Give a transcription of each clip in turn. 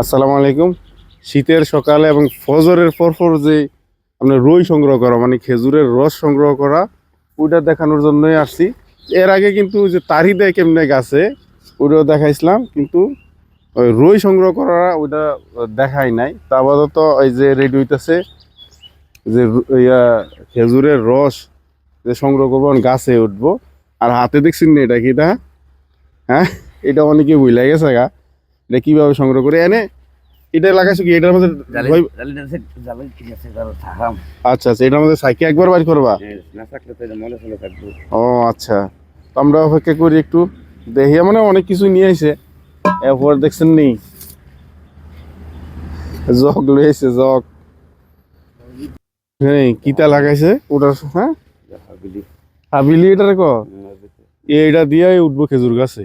আসসালামু আলাইকুম। শীতের সকালে এবং ফজরের পরপর যে আপনার রই সংগ্রহ করা মানে খেজুরের রস সংগ্রহ করা, ওইটা দেখানোর জন্যই আসছি। এর আগে কিন্তু যে তারি দেয় কেমনে গাছে, ওইটাও দেখাইছিলাম, কিন্তু ওই রই সংগ্রহ করা ওইটা দেখাই নাই। তা আপাতত ওই যে রেডি হইতেছে যে ইয়া খেজুরের রস যে সংগ্রহ করব গাছে উঠবো। আর হাতে দেখছেন না এটা কি এটা? হ্যাঁ এটা অনেকে বুঝলে গেছে গা। এটা কীভাবে সংগ্রহ করে? এনে এটা লাগাইছো কি? এটার মধ্যে আচ্ছা আচ্ছা এটার মধ্যে সাইকেল একবার বাইর করবা? এটা ও আচ্ছা। তো আমরা অপেক্ষা করি একটু দেখি মানে অনেক কিছু নিয়ে আইছে। এরপর দেখছেন নি? জগ আইছে জগ। হ্যাঁ কিতা লাগাইছে? ওটার হ্যাঁ? হাবিলি। এটার ক এইটা দিয়ে উঠবো খেজুর গাছে।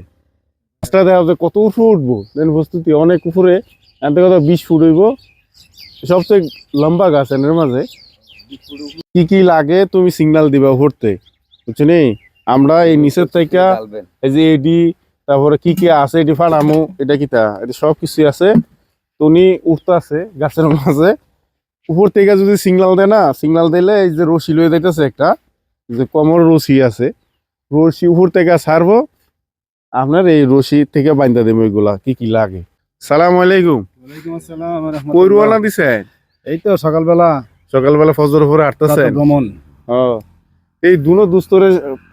গাছটা দেখা যায় কত উপরে উঠবো? দেন প্রস্তুতি, অনেক উপরে এতে কত বিশ ফুট হইব। সবচেয়ে লম্বা গাছ এনের মাঝে। কি কি লাগে তুমি সিগনাল দিবা ভরতে, বুঝছ নি? আমরা এই নিচের থেকে এই যে এডি তারপরে কি কি আছে, এটি ফাড়ামু এটা কিতা? এটা সব কিছু আছে। তুমি উঠতে আছে গাছের মাঝে। উপর থেকে যদি সিগনাল দেয় না সিগনাল দিলে এই যে রশি লয়ে যাইতেছে একটা, যে কমর রশি আছে। রশি উপর থেকে ছাড়বো আপনার এই রশি থেকে বাইন্দা দেবে ওইগুলা কি কি লাগে? সালাম আলাইকুম। কইরুয়ালা আসসালাম দিছে এই তো সকালবেলা সকালবেলা ফজর উপরে আটতেছেন ভ্রমণ। ও। এই দুনো দুস্তরে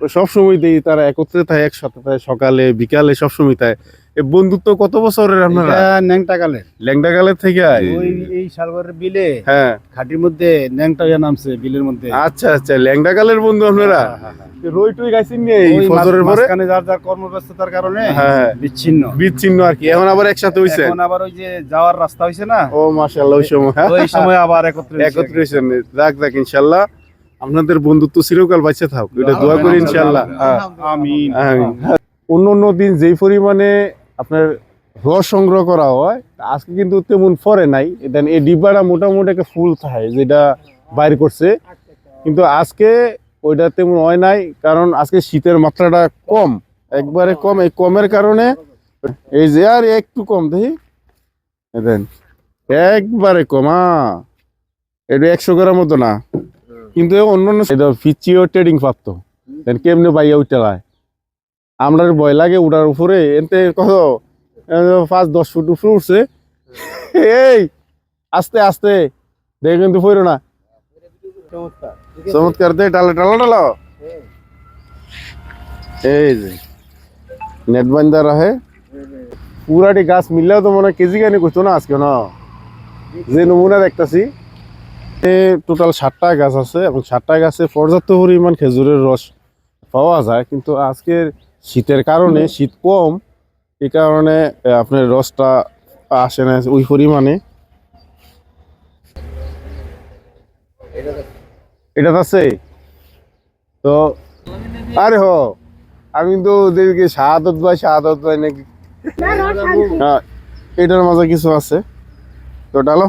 সব সময় দেই তারা একত্রে থাকে একসাথে থাকে সকালে বিকালে সব সময় থাকে। এই বন্ধুত্ব কত বছরের আপনারা? এটা ন্যাংটা কালে ল্যাংডা কালের থেকে ওই এই সালবারের বিলে হ্যাঁ। খাটির মধ্যে ন্যাংটা ইয়া নামছে বিলের মধ্যে। আচ্ছা আচ্ছা ল্যাংডা কালের বন্ধু আপনারা? হ্যাঁ, হ্যাঁ, হ্যাঁ। রই টই গাইছেন নিয়ে এই ফজরের পরে? মাঝখানে যার যার কর্মব্যস্ততার কারণে হ্যাঁ বিচ্ছিন্ন। বিচ্ছিন্ন আর কি। এখন আবার একসাথে হইছে? এখন আবার ওই যে যাওয়ার রাস্তা হইছে না? ও মাশাআল্লাহ ওই সময়। হ্যাঁ? ওই সময় আবার একত্রে। একত্রে হইছেন যাক যাক ইনশাআল্লাহ। আপনাদের বন্ধুত্ব চিরকাল বাইচে থাক এটা দোয়া করি ইনশাআল্লাহ। হ্যাঁ আমিন। অন্য অন্য দিন যেই পরিমাণে আপনার রস সংগ্রহ করা হয় আজকে কিন্তু তেমন পরে নাই। দেন এই ডিব্বাটা মোটামুটি একটা ফুল থাকে যেটা বাইর করছে। কিন্তু আজকে ওইটা তেমন হয় নাই কারণ আজকে শীতের মাত্রাটা কম। একবারে কম এই কমের কারণে এই যে আর একটু কম দেখি। দেন একবারে কমা এটা একশো গ্রাম মতো না। কিন্তু অন্য অন্য এটা ট্রেডিং প্রাপ্ত। দেন কেমনে বাইয়া উঠতে হয়? আমরা ভয় লাগে উঠার উপরে এতে কত? পাঁচ, দশ ফুট উপরে উঠছে। এই, আস্তে আস্তে। দেখে কিন্তু পড়ো না। চমৎকার। দে টালা টালা টালা এই যে নেট বান্ধা রাহে পুরাটি গাছ মিললেও তো মনে হয় কেজি কানি করতো না আজকে, না? যে নমুনা দেখতাছি। টোটাল ষাটটা গাছ আছে এবং ষাটটা গাছে পর্যাপ্ত পরিমাণ খেজুরের রস পাওয়া যায়। কিন্তু আজকের শীতের কারণে শীত কম এই কারণে আপনার রসটা আসে না ওই পরিমাণে। এটা আছে তো আরে হ আমি তো দেখি শাহাদত ভাই শাহাদত ভাই নাকি? হ্যাঁ এটার মাঝে কিছু আছে। তো ডালো।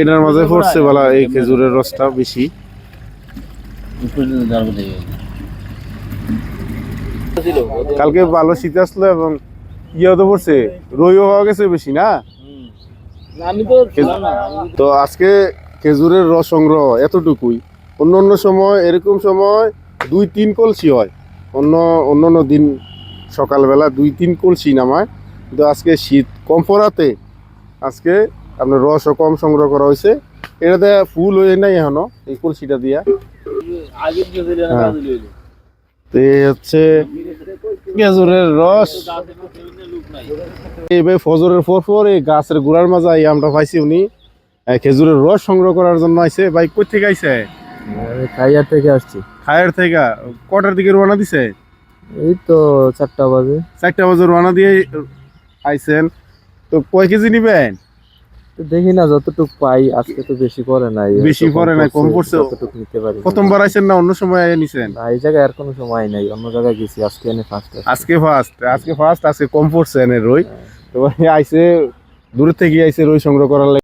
এটার মাঝে পড়ছে বলা এই খেজুরের রসটা বেশি। কালকে ভালো শীত আসলো এবং ইয়েও তো পড়ছে রইও হওয়া গেছে বেশি না? আমি তো তো আজকে খেজুরের রস সংগ্রহ এতটুকুই। অন্য অন্য সময় এরকম সময় দুই তিন কলসি হয়। অন্য অন্য অন্য দিন সকালবেলা দুই তিন কলসি নামায়। কিন্তু আজকে শীত কম পড়াতে আজকে আপনার রসও কম সংগ্রহ করা হয়েছে। এটাতে ফুল হয়ে নাই এখনও এই কলসিটা দিয়া। হ্যাঁ। তো হচ্ছে খেজুরের রস। এইভাবে ফজরের পর পর এই গাছের গোড়ার মাঝে এই আমরা পাইছি উনি। খেজুরের রস সংগ্রহ করার জন্য আইছে। ভাই কই থেকে আইছে? খাইয়ার থেকে আসছি। খায়ের থেকে? কটার দিকে রওনা দিছে? এই তো চারটা বাজে। চারটা বাজে রওনা দিয়ে আইছেন তো কয় কেজি নিবেন? দেখি না যতটুকু পাই আজকে তো বেশি পরে নাই। বেশি পরে নাই, কম পড়ছে। যতটুকু নিতে পারি। প্রথমবার আইছেন না অন্য সময় আইয়া নিছেন? না এই জায়গায় আর কোনো সময় নাই অন্য জায়গায় গেছি আজকে এনে ফার্স্ট আজকে ফার্স্ট আজকে ফার্স্ট আজকে কম পড়ছে এনে রই। তো ভাই আইছে দূর থেকে আইছে রই সংগ্রহ করার।